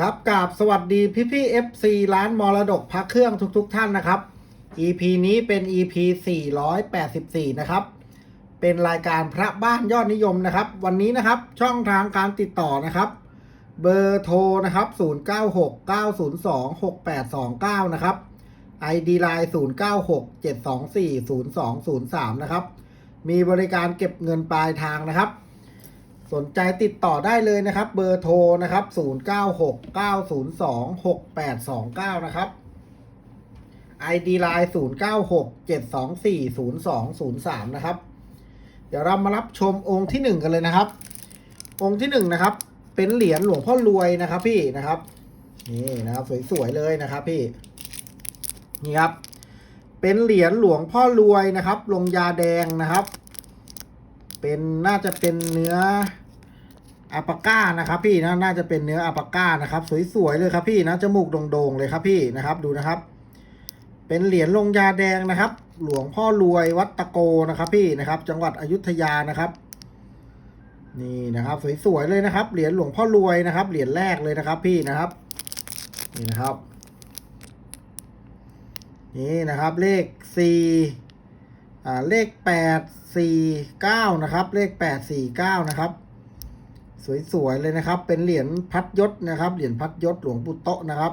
ครับกราบสวัสดีพี่พี่ FC ร้านมรดกพักเครื่องทุกๆทท่านนะครับ EP นี้เป็น EP 484 นะครับ เป็นรายการพระบ้านยอดนิยมนะครับ วันนี้นะครับช่องทางการติดต่อนะครับ เบอร์โทรนะครับ 0969026829 นะครับ ID Line 0967240203 นะครับ มีบริการเก็บเงินปลายทางนะครับ สนใจติดต่อได้เลยนะครับ เบอร์โทรนะครับ 0969026829 นะครับ ID Line 0967240203 นะครับ เดี๋ยวเรามารับชมองค์ที่หนึ่งกันเลยนะครับ องค์ที่หนึ่งนะครับ เป็นเหรียญหลวงพ่อรวยนะครับพี่นะครับ นี่นะครับสวยๆเลยนะครับพี่ นี่ครับ เป็นเหรียญหลวงพ่อรวยนะครับ ลงยาแดงนะครับเป็นน่าจะเป็นเนื้อ อัปาก้านะครับพี่นะน่าจะเป็นเนื้ออัปปาก้านะครับ สวยๆเลยครับพี่นะจมูกโด่งๆเลยครับพี่นะครับดูนะครับ เป็นเหรียญลงยาแดงนะครับ หลวงพ่อรวยวัดตะโกนะครับ พี่นะครับ จังหวัดอยุธยานะครับ นี่นะครับ สวยๆเลยนะครับ เหรียญหลวงพ่อรวยนะครับ เหรียญแรกเลยนะครับ พี่นะครับ นี่นะครับ นี่นะครับ เลขสี่อ่าเลขแปดสี่เก้านะครับ เลขแปดสี่เก้านะครับ สวยๆเลยนะครับ เป็นเหรียญพัดยศนะครับ เหรียญพัดยศหลวงปู่โตะนะครับ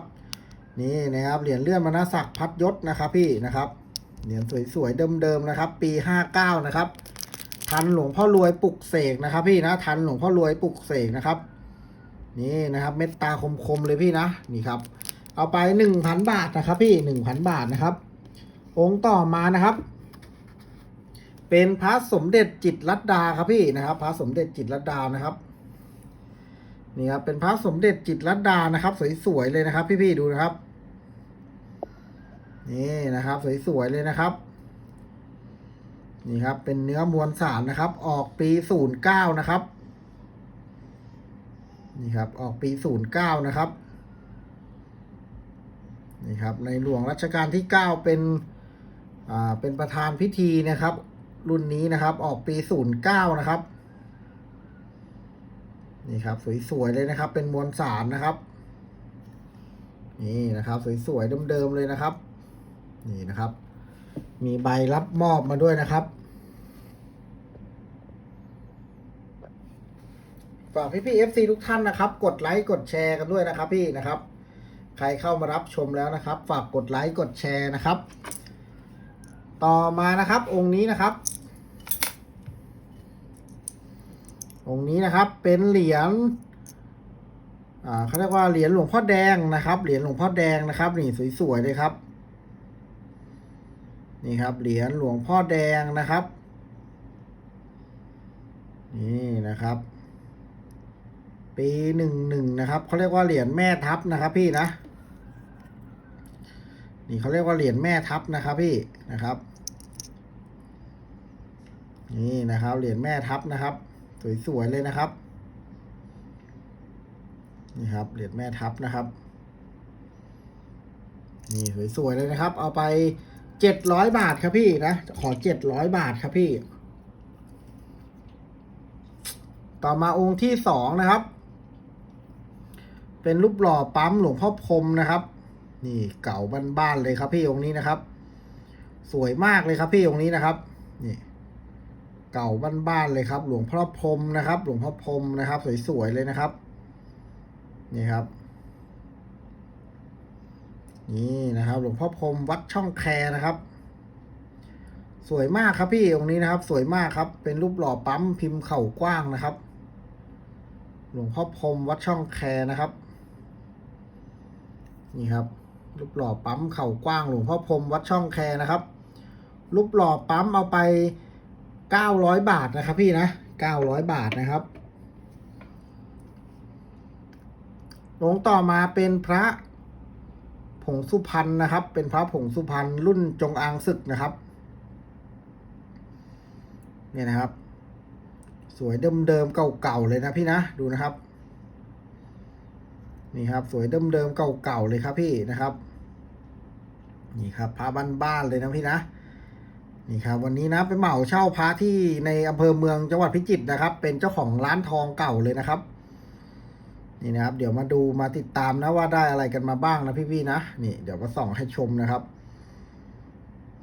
นี่นะครับ เหรียญเลื่อนมณศักดิ์พัดยศนะครับพี่นะครับ เหรียญสวยๆเดิมๆนะครับ ปีห้าเก้านะครับ ทันหลวงพ่อรวยปลุกเสกนะครับพี่นะ ทันหลวงพ่อรวยปลุกเสกนะครับ นี่นะครับ เม็ดตาคมๆเลยพี่นะ นี่ครับ เอาไปหนึ่งพันบาทนะครับ พี่หนึ่งพันบาทนะครับ องค์ต่อมานะครับเป็นพระสมเด็จจิตรลัดดาครับพี่นะครับ พระสมเด็จจิตรลัดดานะครับ นี่ครับเป็นพระสมเด็จจิตรลัดดานะครับ สวยๆเลยนะครับ พี่ๆดูนะครับ นี่นะครับ สวยๆเลยนะครับ นี่ครับ เป็นเนื้อมวลสารนะครับ ออกปีศูนย์เก้านะครับ นี่ครับ ออกปีศูนย์เก้านะครับ นี่ครับ ในหลวงรัชกาลที่เก้าเป็นอ่าเป็นประธานพิธีนะครับ รุ่นนี้นะครับ ออกปีศูนย์เก้านะครับ นี่ครับ สวยๆเลยนะครับ เป็นมวลสารนะครับ นี่นะครับ สวยๆเดิมๆเลยนะครับ นี่นะครับ มีใบรับมอบมาด้วยนะครับฝากพี่พี่เอฟซีทุกท่านนะครับ กดไลค์กดแชร์กันด้วยนะครับ พี่นะครับ ใครเข้ามารับชมแล้วนะครับ ฝากกดไลค์กดแชร์นะครับ ต่อมานะครับ องค์นี้นะครับ องค์นี้นะครับเป็นเหรียญเขาเรียกว่าเหรียญหลวงพ่อแดงนะครับ เหรียญหลวงพ่อแดงนะครับนี่สวยๆเลยครับ นี่ครับ เหรียญหลวงพ่อแดงนะครับ นี่นะครับ ปีหนึ่งหนึ่งนะครับเขาเรียกว่าเหรียญแม่ทัพนะครับพี่นะ นี่เขาเรียกว่าเหรียญแม่ทัพนะครับพี่นะครับ นี่นะครับ เหรียญแม่ทัพนะครับ สวยๆเลยนะครับ นี่ครับเหรียญแม่ทัพนะครับ นี่สวยๆเลยนะครับ เอาไปเจ็ดร้อยบาทครับพี่นะขอเจ็ดร้อยบาทครับพี่ ต่อมาองค์ที่สองนะครับ เป็นรูปหล่อปั๊มหลวงพ่อพรมนะครับ นี่เก่าบ้านๆเลยครับพี่องค์นี้นะครับ สวยมากเลยครับพี่องค์นี้นะครับ นี่ เก่าบ้านๆเลยครับ หลวงพ่อพรมนะครับ หลวงพ่อพรมนะครับ สวยๆเลยนะครับ นี่ครับ นี่นะครับ หลวงพ่อพรมวัดช่องแคนะครับ สวยมากครับพี่องค์นี้นะครับ สวยมากครับ เป็นรูปหล่อปั๊มพิมพ์เข่ากว้างนะครับ หลวงพ่อพรมวัดช่องแคนะครับ นี่ครับรูปหล่อปั๊มเข่ากว้างหลวงพ่อพรมวัดช่องแคนะครับรูปหล่อปั๊มเอาไป เก้าร้อยบาทนะครับพี่นะเก้าร้อยบาทนะครับลงต่อมาเป็นพระผงสุพรรณนะครับ เป็นพระผงสุพรรณรุ่นจงอางศึกนะครับเนี่ยนะครับ สวยเดิมๆเก่าๆเลยนะพี่นะดูนะครับ นี่ครับ สวยเดิมๆเก่าๆเลยครับพี่นะครับ นี่ครับพระบ้านๆเลยนะพี่นะ นี่ครับวันนี้นะไปเหมาเช่าพระที่ในอำเภอเมืองจังหวัดพิจิตรนะครับ เป็นเจ้าของร้านทองเก่าเลยนะครับ นี่นะครับ เดี๋ยวมาดูมาติดตามนะว่าได้อะไรกันมาบ้างนะพี่ๆนะนี่เดี๋ยวมาส่องให้ชมนะครับ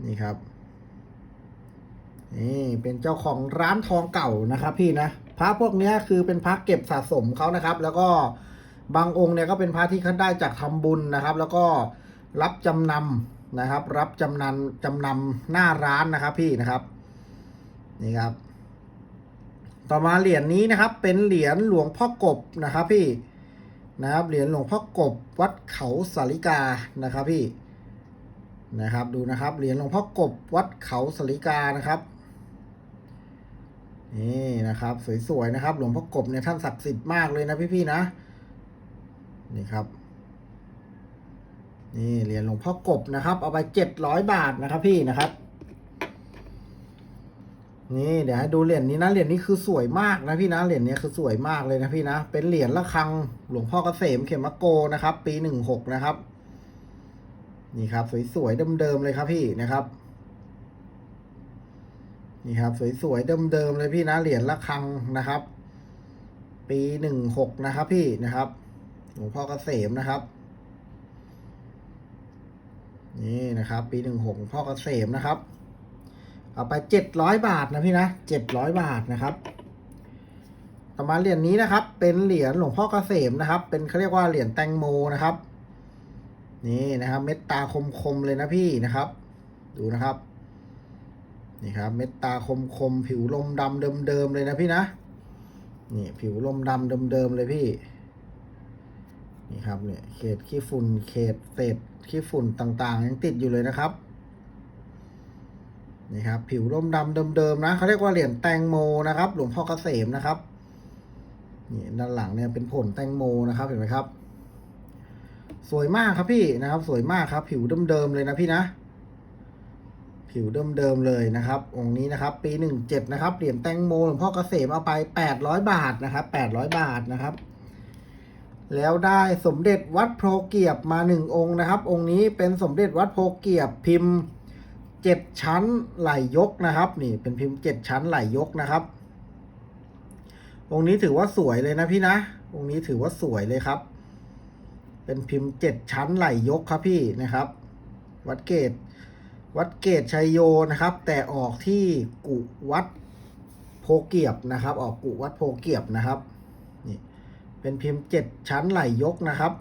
นี่ครับนี่เป็นเจ้าของร้านทองเก่านะครับ พี่นะพระพวกนี้คือเป็นพระเก็บสะสมเขานะครับ แล้วก็บางองค์เนี่ยก็เป็นพระที่เขาได้จากทำบุญนะครับ แล้วก็รับจำนำ นะครับ รับจำนำจำนำหน้าร้านนะครับพี่นะครับ นี่ครับ ต่อมาเหรียญนี้นะครับ เป็นเหรียญหลวงพ่อกบนะครับพี่นะครับเหรียญหลวงพ่อกบวัดเขาสาริกานะครับพี่นะครับดูนะครับเหรียญหลวงพ่อกบวัดเขาสาริกานะครับนี่นะครับ สวยๆนะครับ หลวงพ่อกบเนี่ยท่านศักดิ์สิทธิ์มากเลยนะพี่ๆนะนี่ครับ นี่เหรียญหลวงพ่อกบนะครับ เอาไปเจ็ดร้อยบาทนะครับพี่นะครับ นี่เดี๋ยวให้ดูเหรียญนี้นะเหรียญนี้คือสวยมากนะพี่นะเหรียญนี้คือสวยมากเลยนะพี่นะ เป็นเหรียญระฆังหลวงพ่อเกษมเขมโกนะครับ ปีหนึ่งหกนะครับ นี่ครับ สวยๆเดิมๆเลยครับพี่นะครับนี่ครับ สวยๆเดิมๆเลยพี่นะเหรียญระฆังนะครับ ปีหนึ่งหกนะครับ พี่นะครับหลวงพ่อเกษมนะครับ นะครับ ปีหนึ่งหกพ่อเกษมนะครับ เอาไปเจ็ดร้อยบาทนะพี่นะเจ็ดร้อยบาทนะครับต่อมาเหรียญนี้นะครับ เป็นเหรียญหลวงพ่อเกษมนะครับ เป็นเขาเรียกว่าเหรียญแตงโมนะครับ นี่นะครับ เม็ดตาคมๆเลยนะพี่นะครับ ดูนะครับ นี่ครับ เม็ดตาคมๆผิวลมดำเดิมๆเลยนะพี่นะนี่ผิวลมดำเดิมๆเลยพี่ นี่ครับเนี่ยเขตขี้ฝุ่นเขตเศษขี้ฝุ่นต่างๆ ยังติดอยู่เลยนะครับนี่ครับผิวร่มดำเดิมๆนะเขาเรียกว่าเหรียญแตงโมนะครับ หลวงพ่อเกษมนะครับนี่ด้านหลังเนี่ยเป็นผลแตงโมนะครับเห็นไหมครับ สวยมากครับพี่นะครับ สวยมากครับ ผิวเดิมๆเลยนะพี่นะ ผิวเดิมๆเลยนะครับ องค์นี้นะครับ ปีหนึ่งเจ็ดนะครับเหรียญแตงโมหลวงพ่อเกษมเอาไปแปดร้อยบาทนะครับแปดร้อยบาทนะครับ แล้วได้สมเด็จวัดโพเกียบมาหนึ่งองค์นะครับ องค์นี้เป็นสมเด็จวัดโพเกียบพิมพ์เจ็ดชั้นไหลยกนะครับ นี่เป็นพิมพ์เจ็ดชั้นไหลยกนะครับ องค์นี้ถือว่าสวยเลยนะพี่นะ องค์นี้ถือว่าสวยเลยครับ เป็นพิมพ์เจ็ดชั้นไหลยกครับพี่นะครับ วัดเกตวัดเกตชัยโยนะครับ แต่ออกที่กุวัดโพเกียบนะครับ ออกกุวัดโพเกียบนะครับ เป็นพิมพ์เจ็ดชั้นไหลยกนะครับ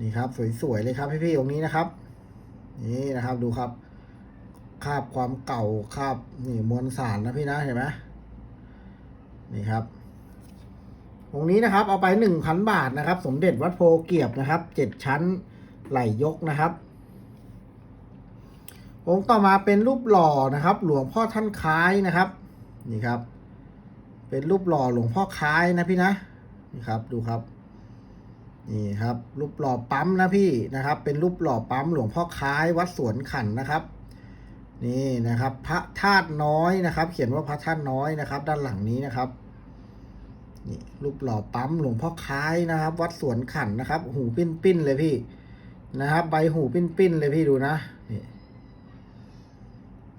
นี่ครับสวยๆเลยครับพี่ๆองค์นี้นะครับ นี่นะครับดูครับคาบความเก่าคาบนี่มวลสารนะพี่นะเห็นไหมนี่ครับองค์นี้นะครับ เอาไปหนึ่งพันบาทนะครับ สมเด็จวัดโพเกียบนะครับเจ็ดชั้นไหลยกนะครับ องค์ต่อมาเป็นรูปหล่อนะครับ หลวงพ่อท่านคล้ายนะครับ นี่ครับ เป็นรูปหล่อหลวงพ่อคล้ายนะพี่นะนี่ครับดูครับนี่ครับรูปหล่อปั๊มนะพี่นะครับ เป็นรูปหล่อปั๊มหลวงพ่อคล้ายวัดสวนขันนะครับ นี่นะครับ พระธาตุน้อยนะครับ เขียนว่าพระธาตุน้อยนะครับ ด้านหลังนี้นะครับนี่รูปหล่อปั๊มหลวงพ่อคล้ายนะครับ วัดสวนขันนะครับ หูปิ้นปิ้นๆเลยพี่นะครับ ใบหูปิ้นปิ้นๆเลยพี่ดูนะ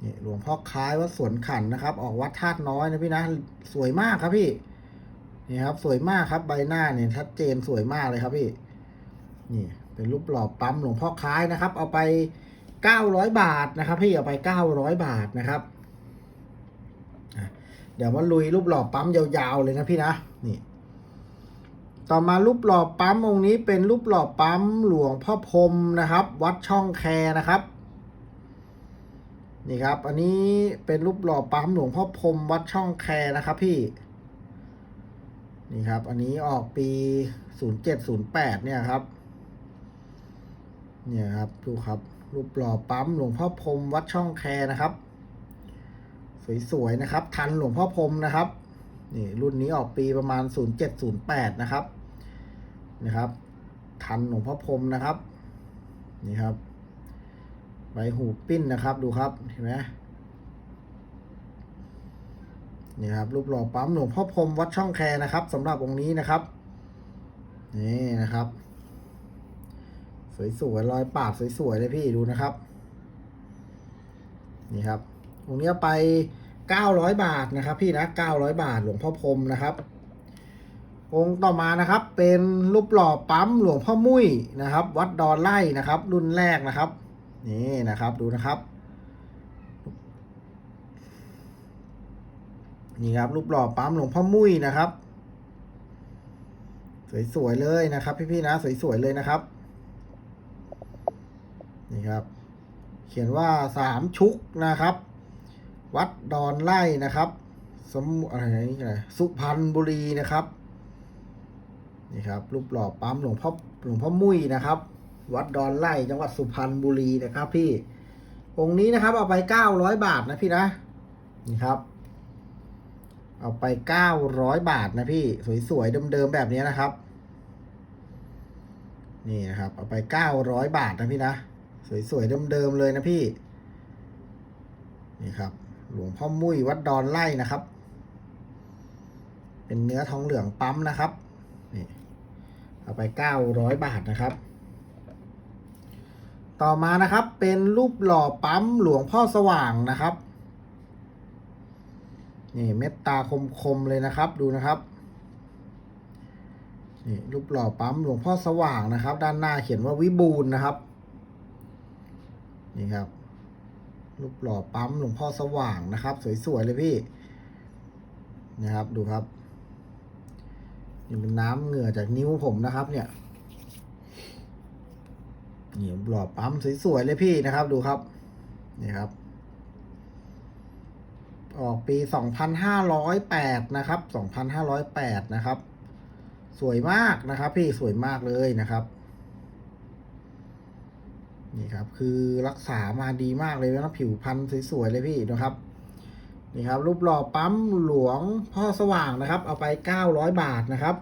นี่หลวงพ่อคล้ายวัดสวนขันนะครับ ออกวัดธาตุน้อยนะพี่นะ สวยมากครับพี่ นี่ครับ สวยมากครับใบหน้าเนี่ยชัดเจนสวยมากเลยครับพี่ นี่ เป็นรูปหล่อปั๊มหลวงพ่อคล้ายนะครับ เอาไปเก้าร้อยบาทนะครับ พี่เอาไปเก้าร้อยบาทนะครับเดี๋ยวมาลุยรูปหล่อปั๊มยาวๆเลยนะพี่นะ นี่ ต่อมารูปหล่อปั๊มองค์นี้เป็นรูปหล่อปั๊มหลวงพ่อพรมนะครับ วัดช่องแคนะครับ นี่ครับ อันนี้เป็นรูปหล่อปั๊มหลวงพ่อพรมวัดช่องแคนะครับพี่ นี่ครับ อันนี้ออกปีศูนย์เจ็ดศูนย์แปดเนี่ยครับ เนี่ยครับดูครับ รูปหล่อปั๊มหลวงพ่อพรมวัดช่องแคนะครับ สวยๆนะครับ ทันหลวงพ่อพรมนะครับ นี่รุ่นนี้ออกปีประมาณศูนย์เจ็ดศูนย์แปดนะครับ นะครับ ทันหลวงพ่อพรมนะครับ นี่ครับ ใบหูปิ้นนะครับดูครับเห็นไหมนี่ครับรูปหล่อปั๊มหลวงพ่อพรมวัดช่องแคนะครับสำหรับองค์นี้นะครับ นี่นะครับ สวยๆรอยปาดสวยๆเลยพี่ดูนะครับ นี่ครับองค์นี้ไปเก้าร้อยบาทนะครับพี่นะเก้าร้อยบาทหลวงพ่อพรมนะครับ องค์ต่อมานะครับ เป็นรูปหล่อปั๊มหลวงพ่อมุ้ยนะครับ วัดดอนไล่นะครับ รุ่นแรกนะครับ นี่นะครับดูนะครับ นี่ครับรูปหล่อปั๊มหลวงพ่อมุ้ยนะครับ สวยๆเลยนะครับ พี่ๆนะสวยๆเลยนะครับ นี่ครับ เขียนว่าสามชุกนะครับ วัดดอนไล่นะครับ สมอะไรนี่อะไรสุพรรณบุรีนะครับนี่ครับรูปหล่อปั๊มหลวงพ่อหลวงพ่อมุ้ยนะครับ วัดดอนไล่จังหวัดสุพรรณบุรีนะครับพี่ องค์นี้นะครับ เอาไปเก้าร้อยบาทนะพี่นะ นี่ครับ เอาไปเก้าร้อยบาทนะพี่ สวยๆเดิมๆแบบนี้นะครับ นี่นะครับ เอาไปเก้าร้อยบาทนะพี่นะ สวยๆเดิมๆเลยนะพี่ นี่ครับ หลวงพ่อมุ้ยวัดดอนไล่นะครับ เป็นเนื้อทองเหลืองปั๊มนะครับ นี่เอาไปเก้าร้อยบาทนะครับ ต่อมานะครับเป็นรูปหล่อปั๊มหลวงพ่อสว่างนะครับ นี่เม็ดตาคมๆเลยนะครับดูนะครับนี่รูปหล่อปั๊มหลวงพ่อสว่างนะครับ ด้านหน้าเขียนว่าวิบูลนะครับนี่ครับรูปหล่อปั๊มหลวงพ่อสว่างนะครับ สวยๆเลยพี่นะครับดูครับนี่เป็นน้ำเหงื่อจากนิ้วผมนะครับ เนี่ย นี่หล่อปั๊มสวยๆเลยพี่นะครับ ดูครับ นี่ครับ ออกปีสองพันห้าร้อยแปดนะครับสองพันห้าร้อยแปดนะครับ สวยมากนะครับ พี่สวยมากเลยนะครับ นี่ครับ คือรักษามาดีมากเลยนะผิวพรรณสวยๆเลยพี่นะครับนี่ครับรูปหล่อปั๊มหลวงพ่อสว่างนะครับ เอาไปเก้าร้อยบาทนะครับ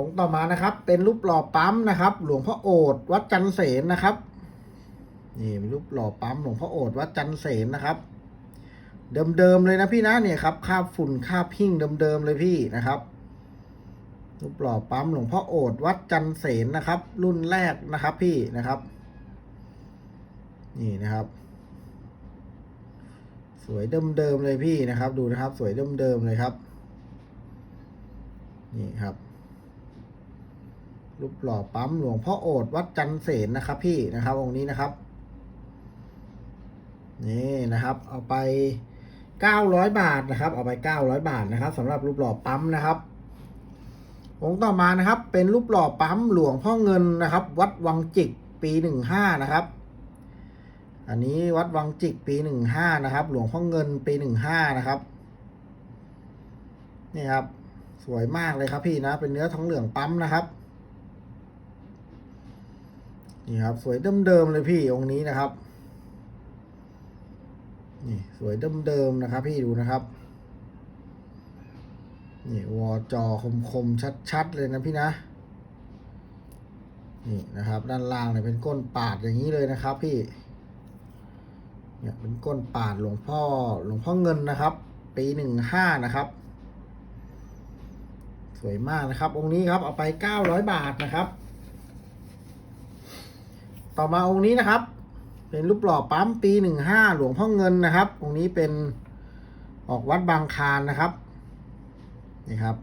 องค์ต่อมานะครับ เป็นรูปหล่อปั๊มนะครับ หลวงพ่อโอษฐ์วัดจันเสนนะครับนี่เป็นรูปหล่อปั๊มหลวงพ่อโอษฐ์วัดจันเสนนะครับ เดิมๆเลยนะพี่นะเนี่ยครับคาบฝุ่นคาบพิ้งเดิมๆเลยพี่นะครับ รูปหล่อปั๊มหลวงพ่อโอษฐ์วัดจันเสนนะครับ รุ่นแรกนะครับพี่นะครับ นี่นะครับ สวยเดิมๆเลยพี่นะครับ ดูนะครับ สวยเดิมๆเลยครับ นี่ครับ รูปหล่อปั๊มหลวงพ่อโอษฐ์วัดจันเสนนะครับ พี่นะครับองค์นี้นะครับ นี่นะครับ เอาไปเก้าร้อยบาทนะครับ เอาไปเก้าร้อยบาทนะครับสำหรับรูปหล่อปั๊มนะครับองค์ต่อมานะครับ เป็นรูปหล่อปั๊มหลวงพ่อเงินนะครับ วัดวังจิกปีหนึ่งห้านะครับ อันนี้วัดวังจิกปีหนึ่งห้านะครับ หลวงพ่อเงินปีหนึ่งห้านะครับนี่ครับ สวยมากเลยครับพี่นะ เป็นเนื้อทองเหลืองปั๊มนะครับ นี่ครับ สวยเดิมๆเลยพี่องค์นี้นะครับ นี่สวยเดิมๆนะครับพี่ดูนะครับนี่วอจอคมๆชัดๆเลยนะพี่นะ นี่นะครับ ด้านล่างเนี่ยเป็นก้นปาดอย่างนี้เลยนะครับ พี่ เนี่ยเป็นก้นปาดหลวงพ่อหลวงพ่อเงินนะครับ ปีหนึ่งห้านะครับ สวยมากนะครับ องค์นี้ครับเอาไปเก้าร้อยบาทนะครับ ต่อมาองค์นี้นะครับ เป็นรูปหล่อปั๊มปีหนึ่งห้าหลวงพ่อเงินนะครับ องค์นี้เป็นออกวัดบางคารนะครับนี่ครับ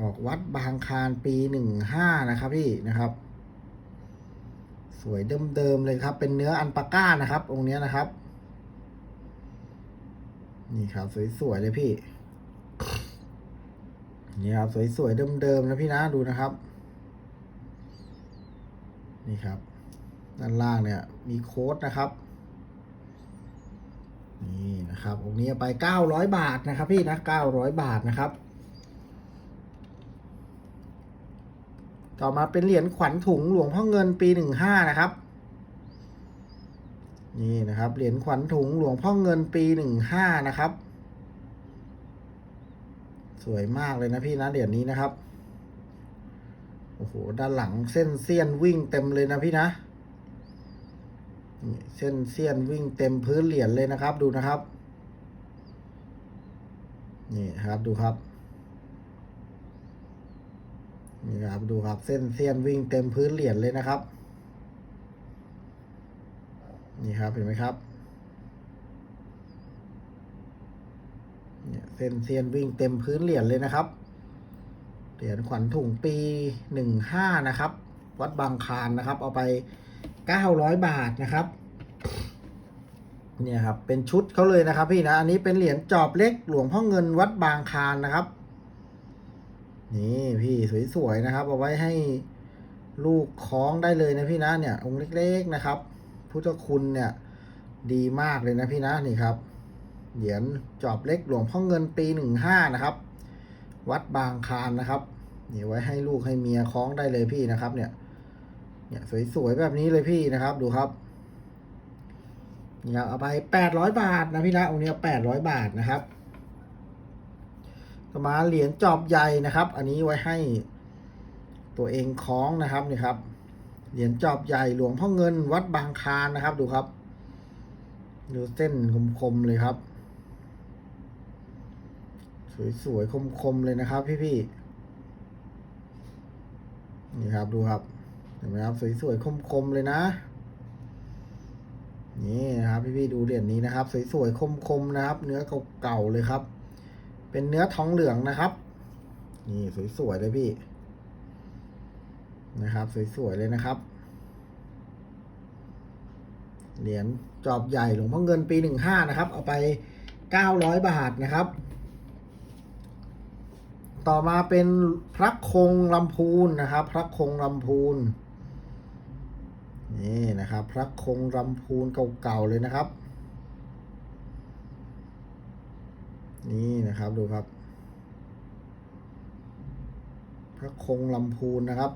ออกวัดบางคารปีหนึ่งห้านะครับพี่นะครับ สวยเดิมๆเลยครับ เป็นเนื้ออันปาก้านะครับ องค์เนี้ยนะครับ นี่ครับสวยๆเลยพี่นี่ครับสวยๆเดิมๆนะพี่นะดูนะครับ นี่ครับ ด้านล่างเนี่ยมีโค้ดนะครับ นี่นะครับองค์นี้ไปเก้าร้อยบาทนะครับพี่นะเก้าร้อยบาทนะครับ ต่อมาเป็นเหรียญขวัญถุงหลวงพ่อเงินปีหนึ่งห้านะครับ นี่นะครับเหรียญขวัญถุงหลวงพ่อเงินปีหนึ่งห้านะครับ สวยมากเลยนะพี่นะเหรียญนี้นะครับ โอ้โห ด้านหลังเส้นเสี้ยนวิ่งเต็มเลยนะพี่นะเส้นเสี้ยนวิ่งเต็มพื้นเหรียญเลยนะครับ ดูนะครับ นี่ครับดูครับ นี่ครับดูครับ เส้นเสี้ยนวิ่งเต็มพื้นเหรียญเลยนะครับ นี่ครับเห็นไหมครับเนี่ยเส้นเซียนวิ่งเต็มพื้นเหรียญเลยนะครับ เหรียญขวัญถุงปีหนึ่งห้านะครับ วัดบางคานนะครับ เอาไปเก้าร้อยบาทนะครับ เนี่ยครับ เป็นชุดเขาเลยนะครับ พี่นะ อันนี้เป็นเหรียญจอบเล็กหลวงพ่อเงินวัดบางคานนะครับ นี่พี่สวยๆนะครับ เอาไว้ให้ลูกคล้องได้เลยนะพี่นะ เนี่ย องค์เล็กๆนะครับ พุทธคุณเนี่ยดีมากเลยนะพี่นะนี่ครับ เหรียญจอบเล็กหลวงพ่อเงินปีหนึ่งห้านะครับ วัดบางคานนะครับนี่ไว้ให้ลูกให้เมียคล้องได้เลยพี่นะครับ เนี่ย เนี่ยสวยๆแบบนี้เลยพี่นะครับ ดูครับนี่ครับเอาไปแปดร้อยบาทนะพี่นะองค์นี้แปดร้อยบาทนะครับต่อมาเหรียญจอบใหญ่นะครับ อันนี้ไว้ให้ตัวเองคล้องนะครับนี่ครับ เหรียญจอบใหญ่หลวงพ่อเงินวัดบางคานนะครับ ดูครับ ดูเส้นคมๆเลยครับ สวยๆ คมๆ เลยนะครับพี่ๆ นี่ครับดูครับ เห็นไหมครับ สวยๆ คมๆ เลยนะ นี่นะครับพี่ๆ ดูเหรียญนี้นะครับ สวยๆ คมๆ นะครับ เนื้อเก่าๆ เลยครับ เป็นเนื้อทองเหลืองนะครับ นี่สวยๆ เลยพี่ นะครับ สวยๆ เลยนะครับ เหรียญจอบใหญ่หลวงพ่อเงินปีหนึ่งห้านะครับ เอาไปเก้าร้อยบาทนะครับ ต่อมาเป็นพระคงลำพูนนะครับ พระคงลำพูนนี่นะครับ พระคงลำพูนเก่าๆเลยนะครับ นี่นะครับดูครับ พระคงลำพูนนะครับ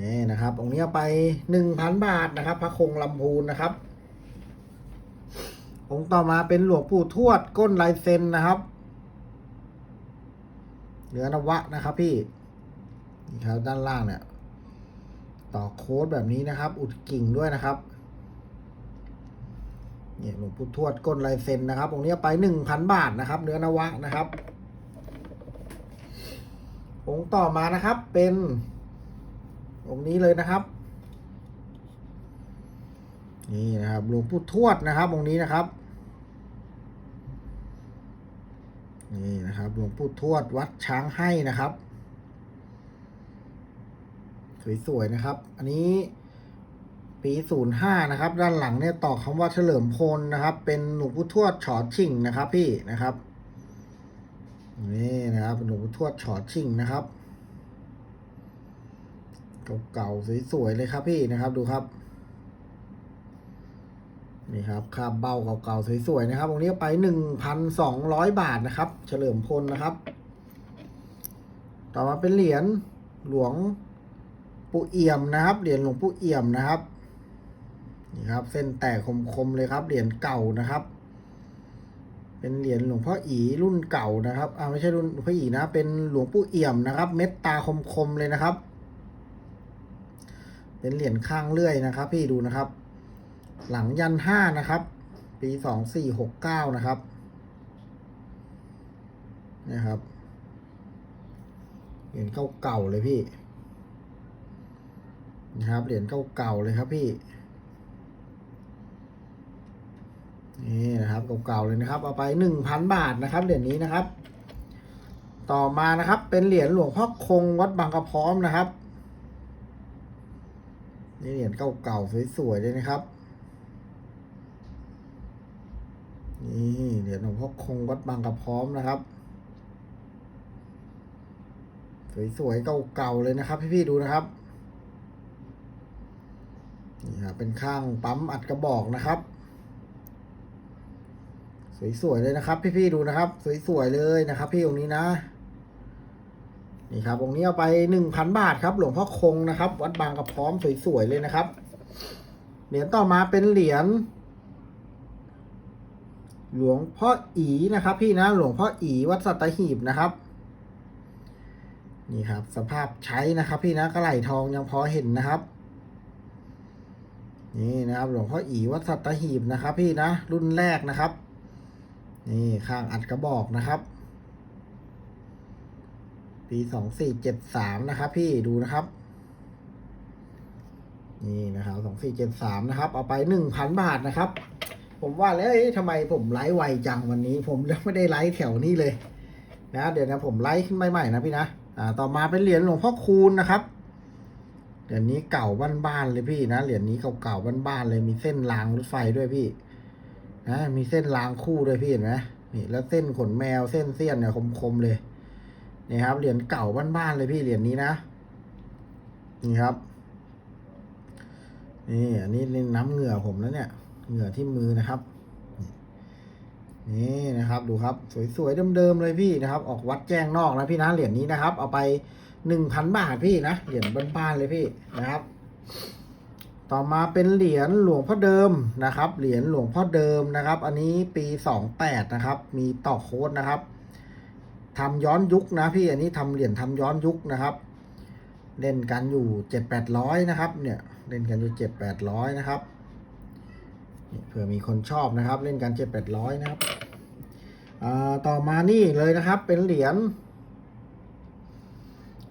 นี่นะครับองค์นี้ไปหนึ่งพันบาทนะครับ พระคงลำพูนนะครับ องค์ต่อมาเป็นหลวงปู่ทวดก้นลายเซ็นนะครับ เหนือนวะนะครับพี่นี่ครับด้านล่างเนี่ย ต่อโค้ดแบบนี้นะครับ อุดกิ่งด้วยนะครับเนี่ยหลวงปู่ทวดก้นลายเซ็นนะครับองค์นี้ไปหนึ่งพันบาทนะครับ เนื้อนวะนะครับ องค์ต่อมานะครับเป็น องค์นี้เลยนะครับ นี่นะครับหลวงปู่ทวดนะครับองค์นี้นะครับ นี่นะครับหลวงปู่ทวดวัดช้างให้นะครับ สวยๆนะครับ อันนี้ปีศูนย์ห้านะครับ ด้านหลังเนี่ยต่อคำว่าเฉลิมพลนะครับ เป็นหลวงปู่ทวดฉอชิ่งนะครับ พี่นะครับนี่นะครับหลวงปู่ทวดฉอชิ่งนะครับเก่าๆสวยๆเลยครับพี่นะครับ ดูครับ นี่ครับคาบเบ้าเก่าๆสวยๆนะครับตรงนี้ไปหนึ่งพันสองร้อยบาทนะครับ เฉลิมพลนะครับ ต่อมาเป็นเหรียญหลวงปู่เอี่ยมนะครับ เหรียญหลวงปู่เอี่ยมนะครับ นี่ครับ เส้นแตกคมๆเลยครับ เหรียญเก่านะครับ เป็นเหรียญหลวงพ่ออีรุ่นเก่านะครับอ่าไม่ใช่รุ่นพ่ออีนะ เป็นหลวงปู่เอี่ยมนะครับ เม็ดตาคมๆเลยนะครับ เป็นเหรียญข้างเลื่อยนะครับ พี่ดูนะครับ หลังยันห้านะครับ ปีสองสี่หกเก้านะครับนะครับเหรียญเก่าๆเลยพี่นะครับเหรียญเก่าๆเลยครับพี่นี่นะครับเก่าๆเลยนะครับ เอาไปหนึ่งพันบาทนะครับเหรียญนี้นะครับ ต่อมานะครับ เป็นเหรียญหลวงพ่อคงวัดบางกระพร้อมนะครับนี่เหรียญเก่าๆสวยๆเลยนะครับ นี่เหรียญหลวงพ่อคงวัดบางกระพร้อมนะครับ สวยๆเก่าๆเลยนะครับ พี่ๆดูนะครับนี่ครับเป็นข้างปั๊มอัดกระบอกนะครับ สวยๆเลยนะครับ พี่ๆดูนะครับ สวยๆเลยนะครับ พี่องค์นี้นะนี่ครับองค์นี้เอาไปหนึ่งพันบาทครับ หลวงพ่อคงนะครับ วัดบางกระพร้อมสวยๆเลยนะครับ เหรียญต่อมาเป็นเหรียญ หลวงพ่ออีนะครับ พี่นะหลวงพ่ออีวัดสัตหีบนะครับ นี่ครับ สภาพใช้นะครับ พี่นะกระไหลทองยังพอเห็นนะครับ นี่นะครับ หลวงพ่ออีวัดสัตหีบนะครับ พี่นะรุ่นแรกนะครับ นี่ข้างอัดกระบอกนะครับ ปีสองสี่เจ็ดสามนะครับ พี่ดูนะครับนี่นะครับสองสี่เจ็ดสามนะครับ เอาไปหนึ่งพันบาทนะครับ ผมว่าแล้วเอ๊ะทำไมผมไลฟ์ไวจังวันนี้ ผมยังไม่ได้ไลฟ์แถวนี้เลย นะเดี๋ยวนะผมไลฟ์ขึ้นใหม่ๆนะพี่นะอ่าต่อมาเป็นเหรียญหลวงพ่อคูณนะครับเหรียญนี้เก่าบ้านๆเลยพี่นะเหรียญนี้เก่าๆบ้านๆเลยมีเส้นรางรถไฟด้วยพี่ นะมีเส้นรางคู่ด้วยพี่เห็นไหมนี่แล้วเส้นขนแมวเส้นเสี้ยนเนี่ยคมๆเลยนี่ครับเหรียญเก่าบ้านๆเลยพี่เหรียญนี้นะนี่ครับ นี่อันนี้นี่น้ำเหงื่อผมแล้วเนี่ย เหงื่อที่มือนะครับ นี่นะครับดูครับ สวยๆเดิมๆเลยพี่นะครับ ออกวัดแจ้งนอกนะพี่นะเหรียญนี้นะครับ เอาไปหนึ่งพันบาทพี่นะเหรียญบ้านๆเลยพี่นะครับ ต่อมาเป็นเหรียญหลวงพ่อเดิมนะครับ เหรียญหลวงพ่อเดิมนะครับ อันนี้ปีสองแปดนะครับ มีต่อโค้ดนะครับทำย้อนยุคนะพี่อันนี้ทำเหรียญทำย้อนยุคนะครับเล่นกันอยู่เจ็ดแปดร้อยนะครับ เนี่ยเล่นกันอยู่เจ็ดแปดร้อยนะครับ เผื่อมีคนชอบนะครับ เล่นกันเจ็ดแปดร้อยนะครับต่อมานี่เลยนะครับ เป็นเหรียญ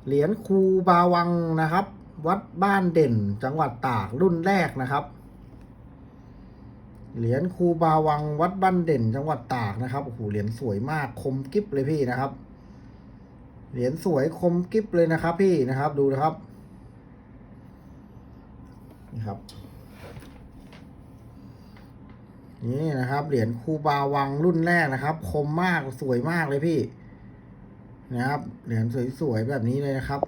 เหรียญครูบาวังนะครับ วัดบ้านเด่นจังหวัดตากรุ่นแรกนะครับเหรียญครูบาวังวัดบ้านเด่น จังหวัดตากนะครับโอ้โหเหรียญสวยมากคมกิฟเลยพี่นะครับ เหรียญสวยคมกิฟเลยนะครับ พี่นะครับ ดูนะครับนี่ครับ นี่นะครับ เหรียญคูบาวังรุ่นแรกนะครับ คมมากสวยมากเลยพี่ นะครับ เหรียญสวยๆแบบนี้เลยนะครับ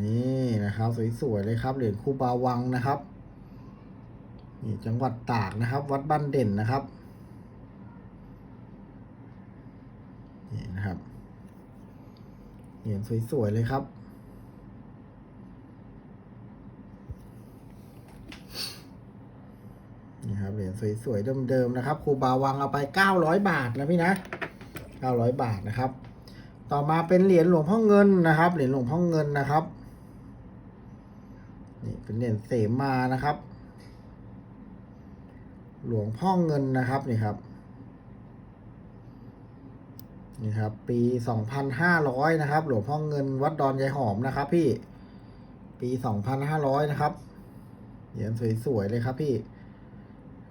นี่นะครับ สวยๆเลยครับ เหรียญคูบาวังนะครับนี่จังหวัดตากนะครับ วัดบ้านเด่นนะครับนี่นะครับเหรียญสวยๆเลยครับ นี่ครับเหรียญสวยๆเดิมๆนะครับครูบาวังเอาไปเก้าร้อยบาทนะพี่นะเก้าร้อยบาทนะครับ ต่อมาเป็นเหรียญหลวงพ่อเงินนะครับ เหรียญหลวงพ่อเงินนะครับนี่เป็นเหรียญเสมานะครับ หลวงพ่อเงินนะครับนี่ครับนี่ครับ ปีสองพันห้าร้อยนะครับ หลวงพ่อเงินวัดดอนยายหอมนะครับ พี่ ปีสองพันห้าร้อยนะครับ เหรียญสวยๆเลยครับพี่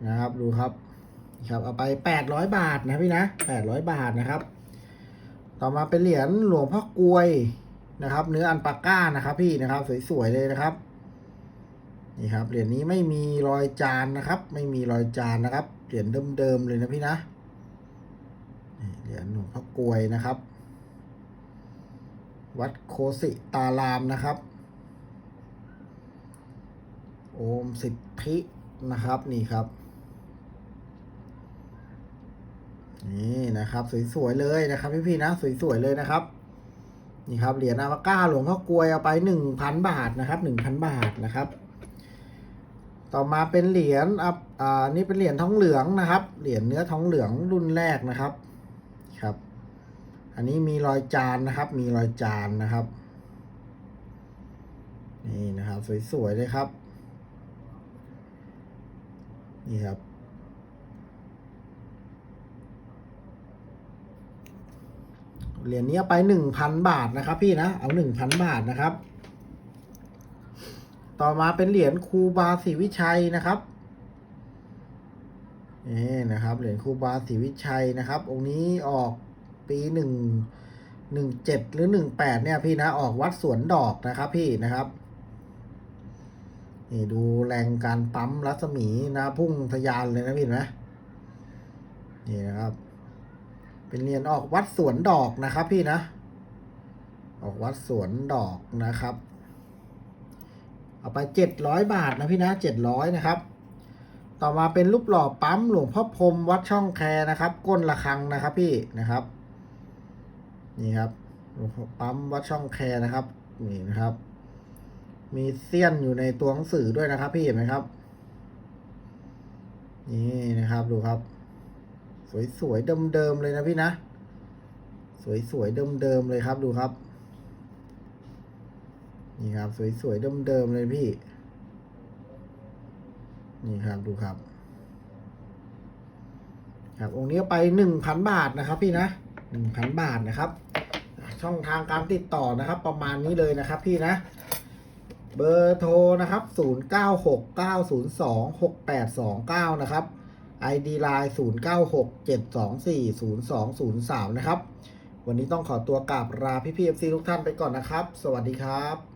นะครับดูครับนี่ครับเอาไปแปดร้อยบาทนะพี่นะแปดร้อยบาทนะครับ ต่อมาเป็นเหรียญหลวงพ่อกลวยนะครับ เนื้ออันปาก้านะครับ พี่นะครับ สวยๆเลยนะครับนี่ครับเหรียญนี้ไม่มีรอยจานนะครับ ไม่มีรอยจานนะครับเหรียญเดิมๆเลยนะพี่นะเหรียญหลวงพ่อกลวยนะครับ วัดโคสิตารามนะครับ โอมสิทธินะครับนี่ครับ นี่นะครับ สวยๆเลยนะครับ พี่ๆนะสวยๆเลยนะครับ นี่ครับเหรียญอาวาก้าหลวงพ่อกลวยเอาไปหนึ่งพันบาทนะครับหนึ่งพันบาทนะครับ ต่อมาเป็นเหรียญอะอ่านี่เป็นเหรียญทองเหลืองนะครับ เหรียญเนื้อทองเหลืองรุ่นแรกนะครับครับ อันนี้มีรอยจานนะครับ มีรอยจานนะครับ นี่นะครับ สวยๆเลยครับ นี่ครับ เหรียญนี้ไปหนึ่งพันบาทนะครับ พี่นะ เอาหนึ่งพันบาทนะครับ ต่อมาเป็นเหรียญครูบาศรีวิชัยนะครับนี่นะครับ เหรียญครูบาศรีวิชัยนะครับ องค์นี้ออกปีหนึ่งหนึ่งเจ็ดหรือหนึ่งแปดเนี่ยพี่นะ ออกวัดสวนดอกนะครับพี่นะครับนี่ดูแรงการปั๊มรัศมีนะพุ่งทะยานเลยนะพี่นไหมนี่นะครับ เป็นเหรียญออกวัดสวนดอกนะครับ พี่นะ ออกวัดสวนดอกนะครับ เอาไปเจ็ดร้อยบาทนะพี่นะเจ็ดร้อยนะครับ ต่อมาเป็นรูปหล่อปั๊มหลวงพ่อพรมวัดช่องแคนะครับ ก้นระฆังนะครับพี่นะครับ นี่ครับหลวงพ่อปั๊มวัดช่องแคนะครับ นี่นะครับ มีเสี้ยนอยู่ในตัวหนังสือด้วยนะครับ พี่เห็นไหมครับ นี่นะครับดูครับ สวยๆเดิมๆเลยนะพี่นะ สวยๆเดิมๆเลยครับดูครับ นี่ครับ สวยๆเดิมๆเลยพี่ นี่ครับดูครับ ครับองค์นี้ไปหนึ่งพันบาทนะครับ พี่นะหนึ่งพันบาทนะครับ ช่องทางการติดต่อนะครับ ประมาณนี้เลยนะครับ พี่นะเบอร์โทรนะครับ 0969026829 นะครับ ID Line 0967240203 นะครับ วันนี้ต้องขอตัวกราบลาพี่พีเอฟซีทุกท่านไปก่อนนะครับ สวัสดีครับ